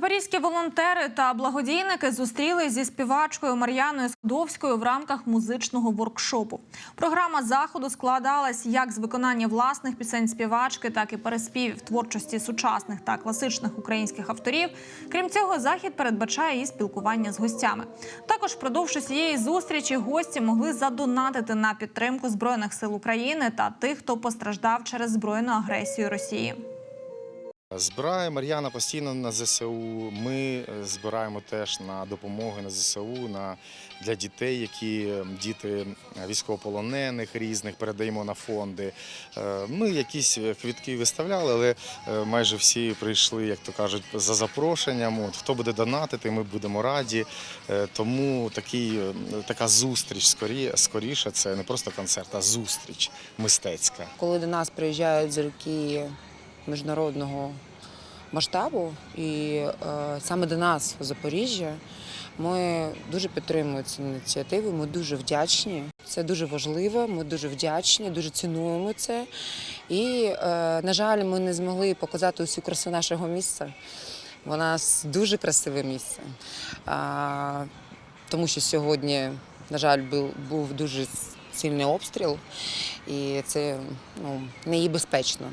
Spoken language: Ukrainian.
Запорізькі волонтери та благодійники зустрілись зі співачкою Мар'яною Скудовською в рамках музичного воркшопу. Програма заходу складалась як з виконання власних пісень співачки, так і переспівів творчості сучасних та класичних українських авторів. Крім цього, захід передбачає і спілкування з гостями. Також впродовж усієї зустрічі гості могли задонатити на підтримку збройних сил України та тих, хто постраждав через збройну агресію Росії. Збирає Мар'яна постійно на ЗСУ. Ми е, збираємо теж на допомоги на ЗСУ на для дітей, які е, діти військовополонених різних передаємо на фонди. Е, Ми якісь квітки виставляли, але майже всі прийшли, як то кажуть, за запрошенням. От хто буде донатити, ми будемо раді. Тому такий, така зустріч скорі, скоріше це не просто концерт, а зустріч мистецька. Коли до нас приїжджають зірки міжнародного масштабу, і е, саме до нас у Запоріжжя, ми дуже підтримуємо цю ініціативу. Ми дуже вдячні. Це дуже важливо. Ми дуже вдячні, дуже цінуємо це. І, е, на жаль, ми не змогли показати усю красу нашого місця. У нас дуже красиве місце. А, тому що сьогодні, на жаль, був, був дуже сильний обстріл, і це ну, не є безпечно.